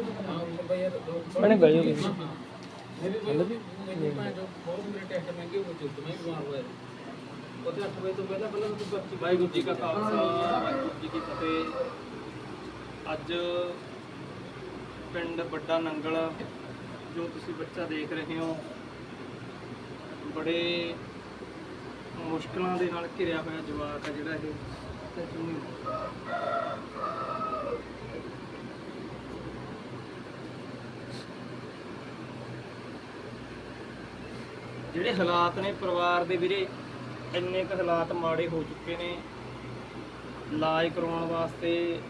ਮੈਨੇ ਬਹਿ ਜਾਓ ਮੇਰੇ ਵੀ ਮੈਨੂੰ ਮੈਂ ਜੋ ਬਹੁਤ ਮੇਰੇ ਟੈਸਟ ਮਹਿੰਗੇ ਹੋ ਚੁੱਕੇ ਮੈਂ ਬਿਮਾਰ ਹੋਇਆ ਉਹਦੇ 8 ਵਜੇ ਤੋਂ ਪਹਿਲਾਂ ਪਹਿਲਾਂ ਤੂੰ ਬੱਚੀ ਵਾਹਿਗੁਰੂ ਜੀ ਕਾ ਖਾਲਸਾ ਵਾਹਿਗੁਰੂ ਜੀ ਕੀ ਫਤਿਹ ਅੱਜ ਪਿੰਡ ਵੱਡਾ ਨੰਗਲ, ਜੋ ਤੁਸੀਂ ਬੱਚਾ ਦੇਖ ਰਹੇ ਹੋ, ਬੜੇ ਮੁਸ਼ਕਲਾਂ ਦੇ ਨਾਲ ਘਿਰਿਆ ਹੋਇਆ ਜਵਾਕ ਹੈ ਜਿਹੜਾ ਇਹ ਤੇ ਚੁੰਨੀ ਜਿਹੜੇ ਹਾਲਾਤ ਨੇ ਪਰਿਵਾਰ ਦੇ ਵੀਰੇ, ਇੰਨੇ ਕੁ ਹਾਲਾਤ ਮਾੜੇ ਹੋ ਚੁੱਕੇ ਨੇ। ਇਲਾਜ ਕਰਾਉਣ ਵਾਸਤੇ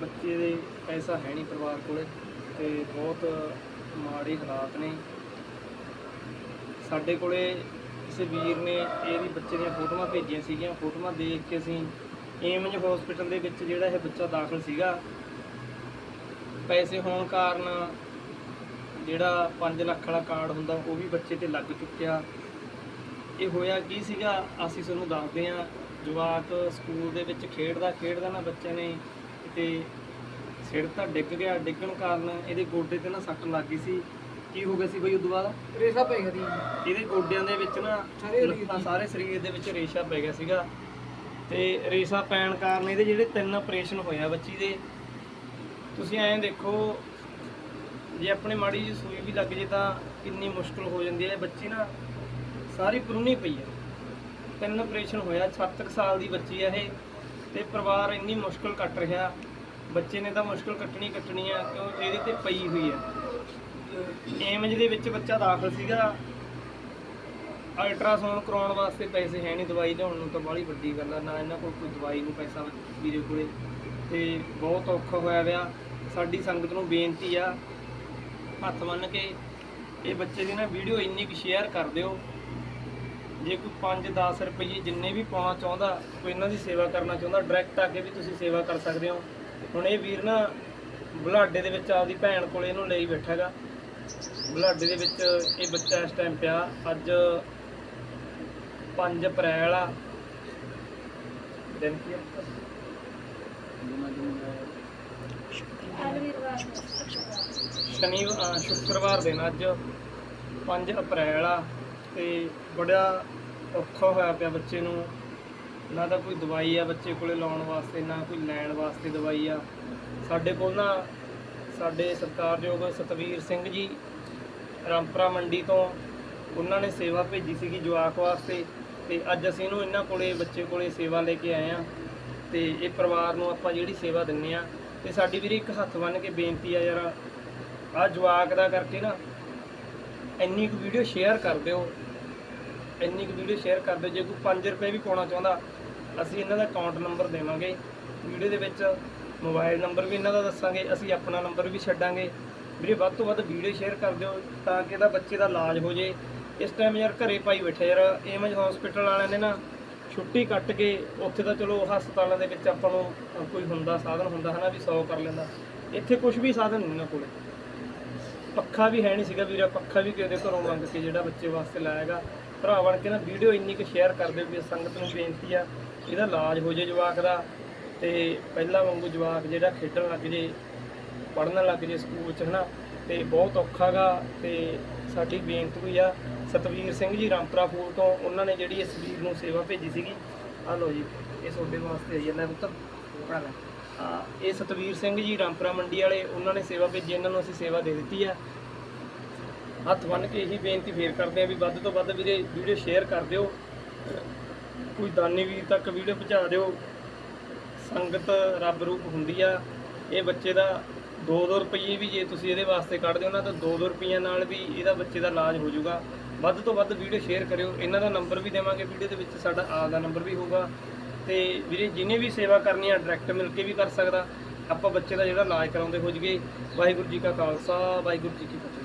ਬੱਚੇ ਦੇ ਪੈਸਾ ਹੈ ਨਹੀਂ ਪਰਿਵਾਰ ਕੋਲੇ ਤੇ ਬਹੁਤ ਮਾੜੇ ਹਾਲਾਤ ਨੇ। ਸਾਡੇ ਕੋਲੇ ਕਿਸੇ ਵੀਰ ਨੇ ਇਹਦੀ ਬੱਚੇ ਦੀਆਂ ਫੋਟੋਆਂ ਭੇਜੀਆਂ ਸੀਗੀਆਂ। ਫੋਟੋਆਂ ਦੇਖ ਕੇ ਅਸੀਂ ਏਮਜ ਹਸਪੀਟਲ ਦੇ ਵਿੱਚ ਜਿਹੜਾ ਇਹ ਬੱਚਾ ਦਾਖਲ ਸੀਗਾ, ਪੈਸੇ ਹੋਣ ਕਾਰਨ ਜਿਹੜਾ 5 ਲੱਖ ਵਾਲਾ ਕਾਰਡ ਹੁੰਦਾ ਉਹ ਵੀ ਬੱਚੇ ਤੇ ਲੱਗ ਚੁੱਕਿਆ। ਇਹ ਹੋਇਆ ਕੀ ਸੀਗਾ? ਅਸੀਂ ਤੁਹਾਨੂੰ ਦੱਸਦੇ ਹਾਂ ਜਵਾਕ ਸਕੂਲ ਦੇ ਵਿੱਚ ਖੇਡਦਾ ਖੇਡਦਾ ਨਾ ਬੱਚੇ ਨੇ ਕਿਤੇ ਸਿਰ ਤਾਂ ਡਿੱਗ ਗਿਆ। ਡਿੱਗਣ ਕਾਰਨ ਇਹਦੇ ਗੋਡੇ ਤੇ ਨਾ ਸੱਟ ਲੱਗ ਗਈ ਸੀ। ਕੀ ਹੋ ਗਿਆ ਸੀ ਬਈ ਉਦੋਂ ਬਾਅਦ? ਰੇਸਾ ਪੈ ਗਈ ਇਹਦੇ ਗੋਡਿਆਂ ਦੇ ਵਿੱਚ ਨਾ ਲੱਤਾਂ ਸਾਰੇ ਸਰੀਰ ਦੇ ਵਿੱਚ ਰੇਸ਼ਾ ਪੈ ਗਿਆ ਸੀਗਾ। ਤੇ ਰੇਸ਼ਾ ਪੈਣ ਕਾਰਨ ਇਹਦੇ ਜਿਹੜੇ ਤਿੰਨ ਆਪਰੇਸ਼ਨ ਹੋਇਆ ਬੱਚੀ ਦੇ। ਤੁਸੀਂ ਐਂ ਦੇਖੋ ਜੇ ਆਪਣੇ ਮਾੜੀ ਜਿਹੀ ਸੂਈ ਵੀ ਲੱਗ ਜੇ ਤਾਂ ਕਿੰਨੀ ਮੁਸ਼ਕਲ ਹੋ ਜਾਂਦੀ ਹੈ। ਬੱਚੀ ਨਾ ਸਾਰੀ ਪਰੂਨੀ ਪਈ ਹੈ। ਤਿੰਨ ਆਪਰੇਸ਼ਨ ਹੋਇਆ 7 ਸਾਲ ਦੀ ਬੱਚੀ ਹੈ ਇਹ ਤੇ ਪਰਿਵਾਰ ਇੰਨੀ ਮੁਸ਼ਕਲ ਕੱਟ ਰਿਹਾ। ਬੱਚੇ ਨੇ ਤਾਂ ਮੁਸ਼ਕਲ ਕੱਟਣੀ ਕੱਟਣੀ ਆ, ਕਿਉਂ ਇਹਦੇ ਤੇ ਪਈ ਹੋਈ ਹੈ। ਏਮਜ ਦੇ ਵਿੱਚ ਬੱਚਾ ਦਾਖਲ ਸੀਗਾ। ਅਲਟਰਾਸਾਊਂਡ ਕਰਾਉਣ ਵਾਸਤੇ ਪੈਸੇ ਹੈ ਨਹੀਂ ਦਵਾਈ ਲਿਆਉਣ ਨੂੰ ਤਾਂ ਬਾਹਲੀ ਵੱਡੀ ਗੱਲ ਆ। ਨਾ ਇਹਨਾਂ ਕੋਲ ਕੋਈ ਦਵਾਈ ਨੂੰ ਪੈਸਾ ਵੀਰੇ ਕੋਲੇ। ਤੇ ਬਹੁਤ ਔਖਾ ਹੋਇਆ ਵਿਆ ਸਾਡੀ ਸੰਗਤ ਨੂੰ ਬੇਨਤੀ ਆ ਹੱਥ ਬੰਨ ਕੇ ਇਹ ਬੱਚੇ ਦੀ ਨਾ ਵੀਡੀਓ ਇੰਨੀ ਕੁ ਸ਼ੇਅਰ ਕਰ ਦਿਓ। ਜੇ ਕੋਈ 5-10 ਰੁਪਏ ਜਿੰਨੇ ਵੀ ਪਾਉਣਾ ਚਾਹੁੰਦਾ, ਕੋਈ ਇਹਨਾਂ ਦੀ ਸੇਵਾ ਕਰਨਾ ਚਾਹੁੰਦਾ ਡਾਇਰੈਕਟ ਆ ਕੇ ਵੀ ਤੁਸੀਂ ਸੇਵਾ ਕਰ ਸਕਦੇ ਹੋ। ਹੁਣ ਇਹ ਵੀਰ ਨਾ ਬੁਲਾਡੇ ਦੇ ਵਿੱਚ ਆਪਦੀ ਭੈਣ ਕੋਲ ਇਹਨੂੰ ਲਈ ਬੈਠਾ ਹੈਗਾ ਬੁਲਾਡੇ ਦੇ ਵਿੱਚ ਇਹ ਬੱਚਾ ਇਸ ਟਾਈਮ ਪਿਆ, ਅੱਜ 5 ਅਪ੍ਰੈਲ ਆ। ਦਿਨ ਕੀ ਆ? ਸ਼ਨੀ ਸ਼ੁੱਕਰਵਾਰ ਦਿਨ ਅੱਜ 5 ਅਪ੍ਰੈਲ ਆ ਤੇ ਬੜਾ ਔਖਾ ਹੋਇਆ ਪਿਆ ਬੱਚੇ ਨੂੰ। ਨਾ ਤਾਂ ਕੋਈ ਦਵਾਈ ਆ ਬੱਚੇ ਕੋਲੇ ਲਾਉਣ ਵਾਸਤੇ, ਨਾ ਕੋਈ ਲੈਣ ਵਾਸਤੇ ਦਵਾਈ ਆ। ਸਾਡੇ ਕੋਲ ਨਾ ਸਾਡੇ ਸਰਕਾਰਯੋਗ ਸਤਵੀਰ ਸਿੰਘ ਜੀ ਰਾਮਪੁਰਾ ਮੰਡੀ ਤੋਂ ਉਹਨਾਂ ਨੇ ਸੇਵਾ ਭੇਜੀ ਸੀਗੀ ਜਵਾਕ ਵਾਸਤੇ ਤੇ ਅੱਜ ਅਸੀਂ ਇਹਨੂੰ ਇਹਨਾਂ ਕੋਲੇ ਬੱਚੇ ਕੋਲੇ ਸੇਵਾ ਲੈ ਕੇ ਆਏ ਆ ਤੇ ਇਹ ਪਰਿਵਾਰ ਨੂੰ ਆਪਾਂ ਜਿਹੜੀ ਸੇਵਾ ਦਿੰਨੇ ਆ ਤੇ ਸਾਡੀ ਵੀਰੇ ਇੱਕ ਹੱਥ ਬੰਨ ਕੇ ਬੇਨਤੀ ਆ ਯਾਰ ਆ ਜਵਾਕ ਦਾ ਕਰਕੇ ਨਾ ਇੰਨੀ ਕੁ ਵੀਡੀਓ ਸ਼ੇਅਰ ਕਰ ਦਿਓ। ਇੰਨੀ ਕੁ ਵੀਡੀਓ ਸ਼ੇਅਰ ਕਰ ਦਿਓ, ਜੇ ਕੋਈ 5 ਰੁਪਏ ਵੀ ਪਾਉਣਾ ਚਾਹੁੰਦਾ, ਅਸੀਂ ਇਹਨਾਂ ਦਾ ਅਕਾਊਂਟ ਨੰਬਰ ਦੇਵਾਂਗੇ। ਵੀਡੀਓ ਦੇ ਵਿੱਚ ਮੋਬਾਈਲ ਨੰਬਰ ਵੀ ਇਹਨਾਂ ਦਾ ਦੱਸਾਂਗੇ, ਅਸੀਂ ਆਪਣਾ ਨੰਬਰ ਵੀ ਛੱਡਾਂਗੇ। ਵੀਰੇ, ਵੱਧ ਤੋਂ ਵੱਧ ਵੀਡੀਓ ਸ਼ੇਅਰ ਕਰ ਦਿਓ ਤਾਂ ਕਿ ਇਹਦਾ ਬੱਚੇ ਦਾ ਇਲਾਜ ਹੋ ਜੇ। ਇਸ ਟਾਈਮ ਯਾਰ ਘਰੇ ਪਾਈ ਬੈਠੇ ਯਾਰ ਏਮਜ ਹਸਪੀਟਲ ਵਾਲਿਆਂ ਨੇ ਨਾ ਛੁੱਟੀ ਕੱਟ ਕੇ ਉੱਥੇ ਤਾਂ ਚਲੋ ਹਸਪਤਾਲਾਂ ਦੇ ਵਿੱਚ ਆਪਾਂ ਨੂੰ ਕੋਈ ਹੁੰਦਾ, ਸਾਧਨ ਹੁੰਦਾ ਹਨਾ ਵੀ 100 ਕਰ ਲੈਂਦਾ। ਇੱਥੇ ਕੁਝ ਵੀ ਸਾਧਨ ਨਹੀਂ ਨਾ ਕੋਲੇ। ਪੱਖਾ ਵੀ ਹੈ ਨਹੀਂ ਸੀਗਾ ਵੀਰਾ, ਪੱਖਾ ਵੀ ਕਿਸੇ ਦੇ ਘਰੋਂ ਮੰਗ ਕੇ ਜਿਹੜਾ ਬੱਚੇ ਵਾਸਤੇ ਲਾਇਆਗਾ ਭਰਾ ਬਣ ਕੇ ਨਾ ਵੀਡੀਓ ਇੰਨੀ ਕੁ ਸ਼ੇਅਰ ਕਰ ਦਿਓ ਵੀ ਸੰਗਤ ਨੂੰ ਬੇਨਤੀ ਆ, ਇਹਦਾ ਇਲਾਜ ਹੋ ਜੇ ਜਵਾਕ ਦਾ। ਤੇ ਪਹਿਲਾਂ ਵਾਂਗੂ ਜਵਾਕ ਜਿਹੜਾ ਖੇਡਣ ਲੱਗ ਜੇ, ਪੜ੍ਹਨ ਲੱਗ ਜੇ ਸਕੂਲ ਚ ਹਨਾ ਤੇ ਬਹੁਤ ਔਖਾਗਾ ਤੇ ਸਾਡੀ ਬੇਨਤੀ ਹੋਈ ਆ। ਸਤਵੀਰ ਸਿੰਘ ਜੀ ਰਾਮਪੁਰਾ ਫੂਲ ਤੋਂ ਉਹਨਾਂ ਨੇ ਜਿਹੜੀ ਇਸ ਵੀਰ ਨੂੰ ਸੇਵਾ ਭੇਜੀ ਸੀਗੀ। ਆ ਲਓ ਜੀ, ਇਹ ਤੁਹਾਡੇ ਵਾਸਤੇ ਆਈ ਜਾਂਦਾ ਪੁੱਤ ਪੜਾ ਲੈ। ਆ ਇਹ ਸਤਵੀਰ ਸਿੰਘ ਜੀ ਰਾਮਪੁਰਾ ਮੰਡੀ ਵਾਲੇ, ਉਹਨਾਂ ਨੇ ਸੇਵਾ ਭੇਜੀ, ਇਹਨਾਂ ਨੂੰ ਅਸੀਂ ਸੇਵਾ ਦੇ ਦਿੱਤੀ ਆ। ਹੱਥ ਬੰਨ ਕੇ ਇਹੀ ਬੇਨਤੀ ਫੇਰ ਕਰਦੇ ਆ ਵੀ ਵੱਧ ਤੋਂ ਵੱਧ ਵੀਰੇ ਵੀਡੀਓ ਸ਼ੇਅਰ ਕਰ ਦਿਓ। ਕੋਈ ਦਾਨੀ ਵੀਰ ਤੱਕ ਵੀਡੀਓ ਪਹੁੰਚਾ ਦਿਓ। ਸੰਗਤ ਰੱਬ ਰੂਪ ਹੁੰਦੀ ਆ। ਇਹ ਬੱਚੇ ਦਾ 2-2 ਰੁਪਏ ਵੀ ਜੇ ਤੁਸੀਂ ਇਹਦੇ ਵਾਸਤੇ ਕੱਢਦੇ ਹੋ ਨਾ, ਤਾਂ 2-2 ਰੁਪਈਆਂ ਨਾਲ ਵੀ ਇਹਦਾ ਬੱਚੇ ਦਾ ਇਲਾਜ ਹੋ ਜਾਊਗਾ। ਵੱਧ ਤੋਂ ਵੱਧ ਵੀਡੀਓ ਸ਼ੇਅਰ ਕਰਿਓ। ਇਹਨਾਂ ਦਾ ਨੰਬਰ ਵੀ ਦੇਵਾਂਗੇ। ਵੀਡੀਓ ਦੇ ਵਿੱਚ ਸਾਡਾ ਆਪ ਦਾ ਨੰਬਰ ਵੀ ਹੋਊਗਾ। ਤੇ ਵੀਰੇ, ਜਿਹਨੇ ਵੀ ਸੇਵਾ ਕਰਨੀ ਆ ਡਾਇਰੈਕਟ ਮਿਲ ਕੇ ਵੀ ਕਰ ਸਕਦਾ। ਆਪਾਂ ਬੱਚੇ ਦਾ ਜਿਹੜਾ ਇਲਾਜ ਕਰਾਉਂਦੇ ਹੋ ਜਗੇ ਵਾਹਿਗੁਰੂ ਜੀ ਕਾ ਖਾਲਸਾ, ਵਾਹਿਗੁਰੂ ਜੀ ਕੀ ਫਤਿਹ।